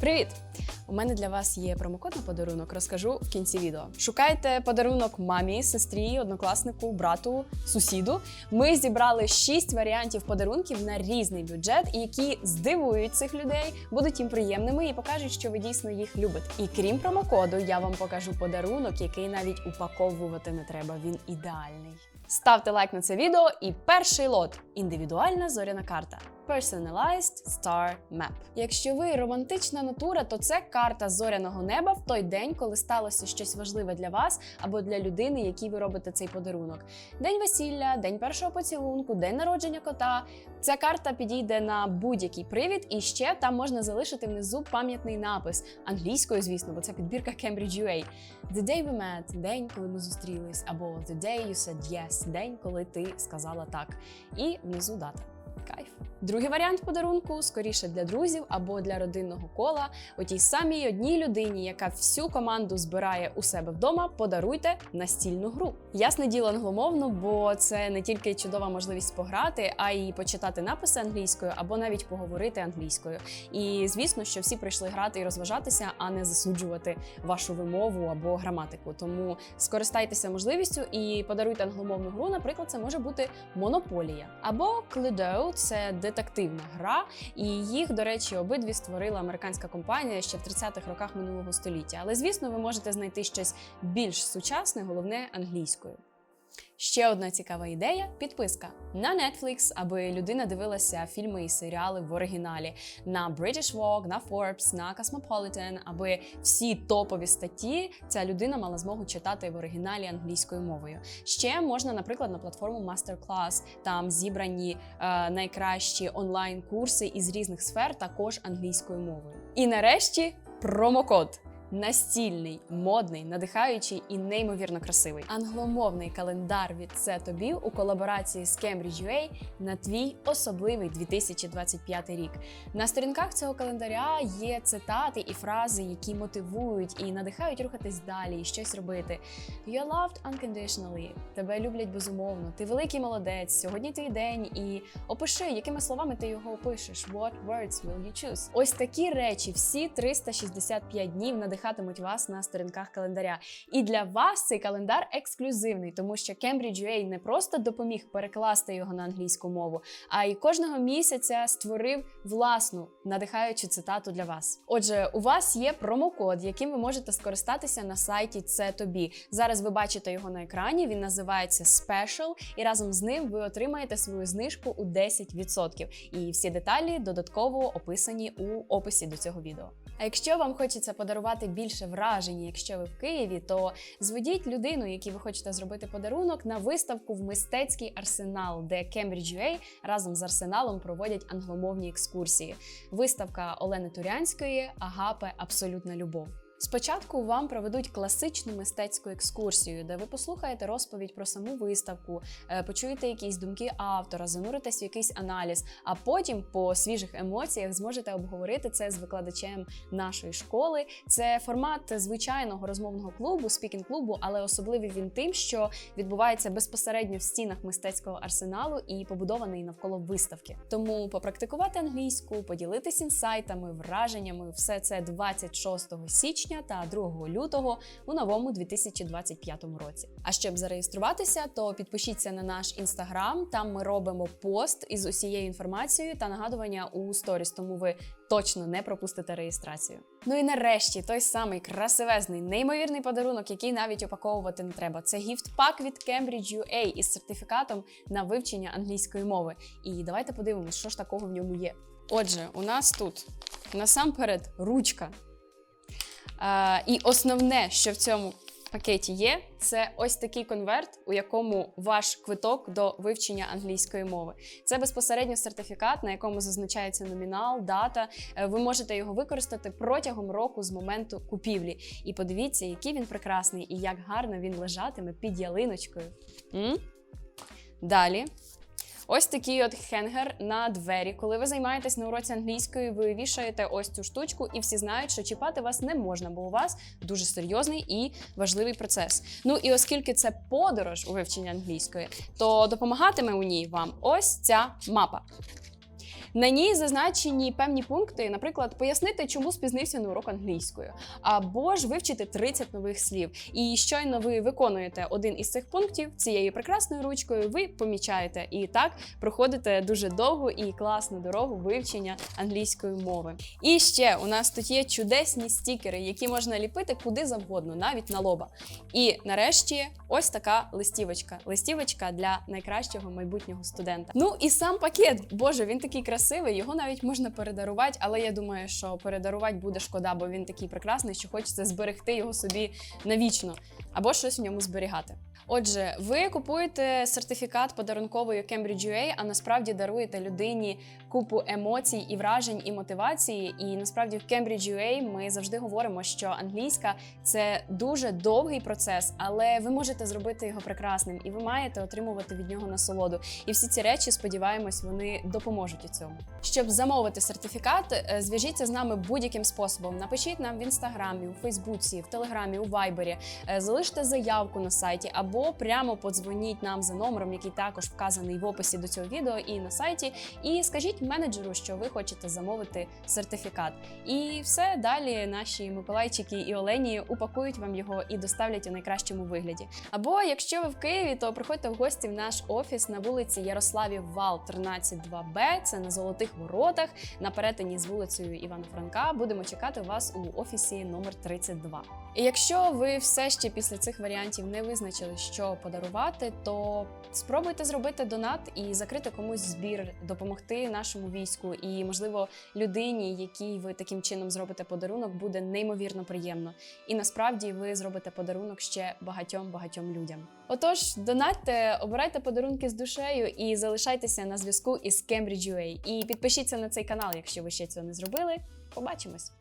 Привіт! У мене для вас є промокод на подарунок. Розкажу в кінці відео. Шукайте подарунок мамі, сестрі, однокласнику, брату, сусіду. Ми зібрали 6 варіантів подарунків на різний бюджет, які здивують цих людей, будуть їм приємними і покажуть, що ви дійсно їх любите. І крім промокоду, я вам покажу подарунок, який навіть упаковувати не треба. Він ідеальний. Ставте лайк на це відео. І перший лот індивідуальна зоряна карта. Personalized Star Map. Якщо ви романтична натура, то це карта зоряного неба в той день, коли сталося щось важливе для вас або для людини, якій ви робите цей подарунок. День весілля, день першого поцілунку, день народження кота. Ця карта підійде на будь-який привід, і ще там можна залишити внизу пам'ятний напис англійською, звісно, бо це підбірка Cambridge UA. The day we met – день, коли ми зустрілись, або The day you said yes – день, коли ти сказала так. І внизу дата. Кайф. Другий варіант подарунку скоріше для друзів або для родинного кола. У тій самій одній людині, яка всю команду збирає у себе вдома, подаруйте настільну гру. Ясне діло англомовну, бо це не тільки чудова можливість пограти, а й почитати написи англійською або навіть поговорити англійською. І звісно, що всі прийшли грати і розважатися, а не засуджувати вашу вимову або граматику. Тому скористайтеся можливістю і подаруйте англомовну гру. Наприклад, це може бути монополія або Cluedo – це детективна гра, і їх, до речі, обидві створила американська компанія ще в 30-х роках минулого століття. Але звісно, ви можете знайти щось більш сучасне, головне англійською. Ще одна цікава ідея підписка на Netflix, аби людина дивилася фільми і серіали в оригіналі, на British Vogue, на Forbes, на Cosmopolitan, аби всі топові статті ця людина мала змогу читати в оригіналі англійською мовою. Ще можна, наприклад, на платформу Masterclass, там зібрані е, найкращі онлайн-курси із різних сфер, також англійською мовою. І нарешті промокод. Настільний, модний, надихаючий і неймовірно красивий. Англомовний календар від це тобі у колаборації з Cambridge UA на твій особливий 2025 рік. На сторінках цього календаря є цитати і фрази, які мотивують і надихають рухатись далі і щось робити. You're loved unconditionally. Тебе люблять безумовно. Ти великий молодець. Сьогодні твій день. І опиши, якими словами ти його опишеш. What words will you choose? Ось такі речі всі 365 днів надихають надихатимуть вас на сторінках календаря. І для вас цей календар ексклюзивний, тому що Cambridge UA не просто допоміг перекласти його на англійську мову, а й кожного місяця створив власну надихаючу цитату для вас. Отже, у вас є промокод, яким ви можете скористатися на сайті Це тобі. Зараз ви бачите його на екрані. Він називається Special, і разом з ним ви отримаєте свою знижку у 10%. І всі деталі додатково описані у описі до цього відео. А якщо вам хочеться подарувати більше вражені, якщо ви в Києві, то зведіть людину, якій ви хочете зробити подарунок, на виставку в мистецький арсенал, де Cambridge UA разом з арсеналом проводять англомовні екскурсії. Виставка Олени Турянської Агапе Абсолютна любов. Спочатку вам проведуть класичну мистецьку екскурсію, де ви послухаєте розповідь про саму виставку, е, почуєте якісь думки автора, зануритесь в якийсь аналіз, а потім по свіжих емоціях зможете обговорити це з викладачем нашої школи. Це формат звичайного розмовного клубу, спікінг-клубу, але особливий він тим, що відбувається безпосередньо в стінах мистецького арсеналу і побудований навколо виставки. Тому попрактикувати англійську, поділитись інсайтами, враженнями, все це 26 січня та 2 лютого у новому 2025 році. А щоб зареєструватися, то підпишіться на наш інстаграм. Там ми робимо пост із усією інформацією та нагадування у сторіс, тому ви точно не пропустите реєстрацію. Ну і нарешті той самий красивезний, неймовірний подарунок, який навіть упаковувати не треба. Це гіфт-пак від Cambridge UA із сертифікатом на вивчення англійської мови. І давайте подивимось, що ж такого в ньому є. Отже, у нас тут насамперед ручка. І основне, що в цьому пакеті є, це ось такий конверт, у якому ваш квиток до вивчення англійської мови. Це безпосередньо сертифікат, на якому зазначається номінал, дата. Е, Ви можете його використати протягом року з моменту купівлі. І подивіться, який він прекрасний і як гарно він лежатиме під ялиночкою. М? Далі. Ось такий от хенгер на двері. Коли ви займаєтесь на уроці англійської, ви вішаєте ось цю штучку, і всі знають, що чіпати вас не можна, бо у вас дуже серйозний і важливий процес. Ну і оскільки це подорож у вивченні англійської, то допомагатиме у ній вам ось ця мапа. На ній зазначені певні пункти, наприклад, пояснити, чому спізнився на урок англійською, або ж вивчити 30 нових слів. І щойно ви виконуєте один із цих пунктів цією прекрасною ручкою, ви помічаєте і так проходите дуже довгу і класну дорогу вивчення англійської мови. І ще у нас тут є чудесні стікери, які можна ліпити куди завгодно, навіть на лоба. І нарешті ось така листівочка. Листівочка для найкращого майбутнього студента. Ну і сам пакет, боже, він такий красивий. Його навіть можна передарувати, але я думаю, що передарувати буде шкода, бо він такий прекрасний, що хочеться зберегти його собі навічно або щось в ньому зберігати. Отже, ви купуєте сертифікат подарунковий у Cambridge UA, а насправді даруєте людині купу емоцій і вражень і мотивації. І насправді в Cambridge UA ми завжди говоримо, що англійська це дуже довгий процес, але ви можете зробити його прекрасним, і ви маєте отримувати від нього насолоду. І всі ці речі, сподіваємось, вони допоможуть у цьому. Щоб замовити сертифікат, е, зв'яжіться з нами будь-яким способом. Напишіть нам в інстаграмі, у Фейсбуці, в Телеграмі, у Вайбері, Е, залиште заявку на сайті або прямо подзвоніть нам за номером, який також вказаний в описі до цього відео і на сайті. І скажіть менеджеру, що ви хочете замовити сертифікат. І все далі наші Миколайчики і Олені упакують вам його і доставлять у найкращому вигляді. Або якщо ви в Києві, то приходьте в гості в наш офіс на вулиці Ярославів Вал 132Б. Це на золотих воротах на перетині з вулицею Івана Франка. Будемо чекати вас у офісі номер 32. І якщо ви все ще після цих варіантів не визначили, що подарувати, то спробуйте зробити донат і закрити комусь збір, допомогти нашому війську, і можливо людині, якій ви таким чином зробите подарунок, буде неймовірно приємно. І насправді ви зробите подарунок ще багатьом багатьом людям. Отож, донатьте, обирайте подарунки з душею і залишайтеся на зв'язку із Cambridge UA. І підпишіться на цей канал, якщо ви ще цього не зробили. Побачимось!